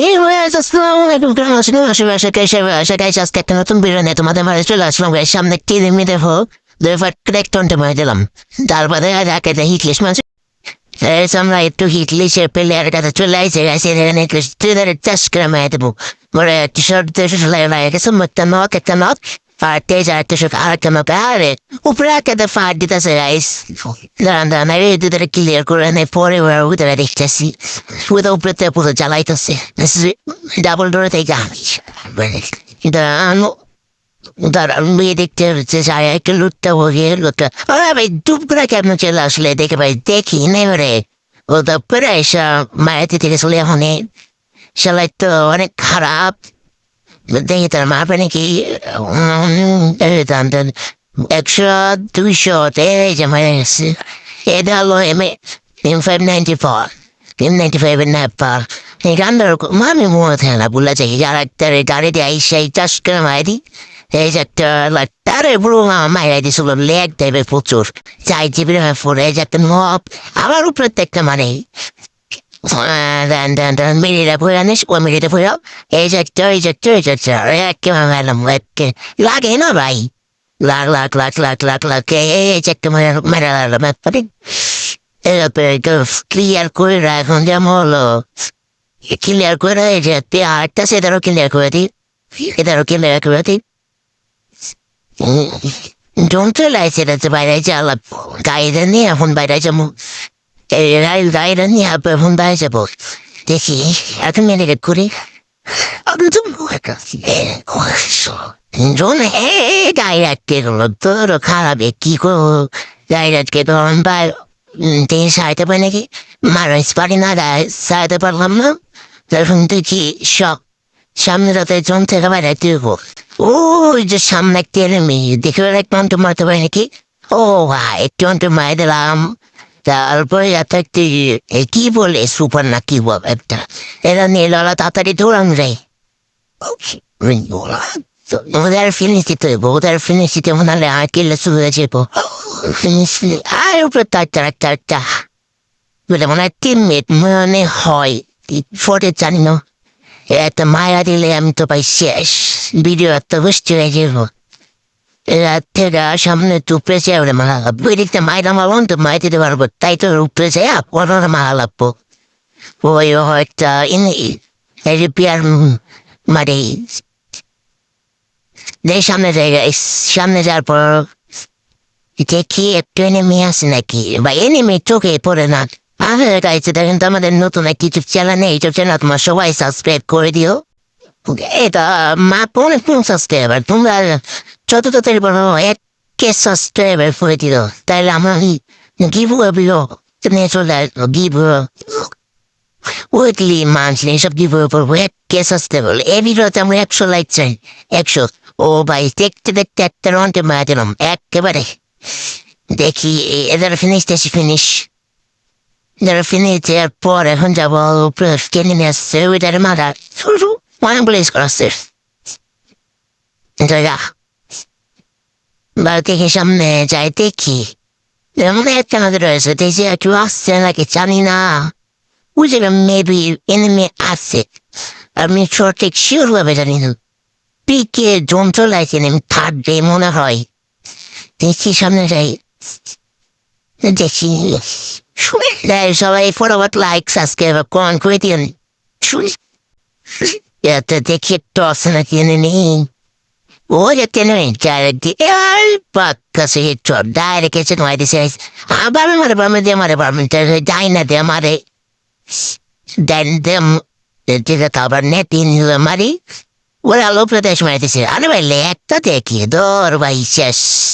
Hey guys, আসসালামু আলাইকুম। কেমন আছেন? আশেপাশে কেসে আসে গাইস আজকে একটা নতুন নিয়ে তোমাদের মাঝে চলে আসলাম গাইস সামনে টিভি মি দেখো? দুইবার ক্রেক টনটে মারে দিলাম। তারপরে আর এই একটা নক একটা শুক আর একটা নক আরে উপরে একটা ফাট দিতেছে গাইস দাঁড়ান দাঁড়ান এই দুধরে ক্লিয়ার করে নেই পরে উঠে দেখতেছি শুধু উপরে পুরো জ্বালাইতেছে ডাবল ডোরে থেকে দাঁড়ান দাঁড়ান মেয়ে দেখতে হচ্ছে যায় একটু লুটটা হয়ে লুটটা আরে ভাই ডুব করে কেমন চলে আসলে দেখে ভাই দেখি নেই ও তো পরে এসা মায়ের থেকে চলে এখন সেলাই তো অনেক খারাপ দেখি তার মাপে নাকি একশো দুইশো এই হলো M M five ninety four M ninety five এর নাপা এই গানটার মামি মনে থাকে না বলে যাই গাড়িতে এই লেগ দেবে প্রচুর চাই জিবির এই যে একটা আবার উপরে একটা মানে পড়ে আনিস ও মেরিটা পড়ে এই যে একটা এই যে একটা এই যে একটা একে ম্যাডাম লাগে না ভাই লাগ লাগ লাগ লাগ লাগ লাগ এই যে একটা মেরা এরপরে ক্লিয়ার করে এখন যেমন হলো ক্লিয়ার করে যে আরেকটা সেটারও ক্লিয়ার করে দিই এটারও ক্লিয়ার করে দিই যন্ত্র লাইছে এটা এখন বাইরে যাব এই গাড়িটা নিয়ে এখন বাইরে যাব দেখি এখন মেনে করি জন হে গাড়ি রাখতে গেলো তোর খারাপ কি করব গাড়ি রাখতে তো বাইরে তিন সাইতে পারে নাকি মানুষ পারি না সাইতে পারলাম না তখন দেখি শখ সামনে রাতে জন থেকে বাইরে ওই যে সামনে একটা এনিমি দেখে একটু অন্ত মারতে নাকি ও ভাই একটু অন্ত মারে দিলাম তারপরে এত একটি কি বলে সুপার না কি বল একটা। এরা নিয়ে লড়া তাড়াতাড়ি দৌড়ান রে ওদের ফিনিশ দিতে হইব। ওদের ফিনিশ দিতে মনে হলে আর কিলে শুরু হয়ে যাব ফিনিশ আর উপরে তার বলে মনে হয় টিমমেট মনে হয়। ফোর্টে জানি না। একটা মায়া দিলে আমি তো পাই শেষ। ভিডিও একটা বুঝতে হয়ে যাব রাত থেকে সামনে তো উপরে ওরে মারা লাগবো এদিকটা মাইরা মারলাম তো মাই দিতে পারব। তাই তো উপরে যায় পনেরো মারা লাগবো ওই হয়তো রিপেয়ার মানে দেখ সামনে জায়গা সামনে যাওয়ার পর দেখি একটু এনেমি আছে নাকি। বা এনেমি চোখে পড়ে না। আমাদের কাছে দেখেন তো আমাদের নতুন এক ইউটিউব চ্যানেল ইউটিউব চ্যানেল তোমার সবাই সাবস্ক্রাইব করে দিও। এটা, মা অনেক সাবস্ক্রাইবার তোমরা যত তাড়াতাড়ি বলো এক কে সাবস্ক্রাইবার করে দিও তাহলে আমার গিভ দিল নিয়ে চলে আসব গিভ উইকলি মান্থলি সব গিভ করব এক কে সাবস্ক্রাইবার এই ভিডিওতে আমরা একশো লাইক চাই একশো ও ভাই দেখতে দেখতে একটা রন্টে মারা দিলাম একেবারে দেখি এদের ফিনিশ দেখি ফিনিশ যারা ফিনিশ দেওয়ার পর এখন যাব টেনে নিয়ে আসছে ওইটার মারা শুরু অনেক প্লেস করাচ্ছে জায়গা বা দেখি সামনে যাই দেখি এমন একটা আমাদের রয়েছে দেখি কেউ আসছে নাকি জানি না বুঝে মেবি এনিমি আছে আমি সঠিক শিওর ভাবে জানি না পিকে যন্ত্র লাগছেন আমি থার্ড ডে মনে হয় দেখি সামনে যাই দেখি সবাই ফটোফট লাইক সাবস্ক্রাইব কমেন্ট করে দিন এতে দেখি আছে নাকি এনে Ah, bami di mare bami tayo dahil na di mare. Dan dem, di ka tabar netin nila mare. Wala lo pradesh mare kasi, ano ba lekta teki, dor ba isyas.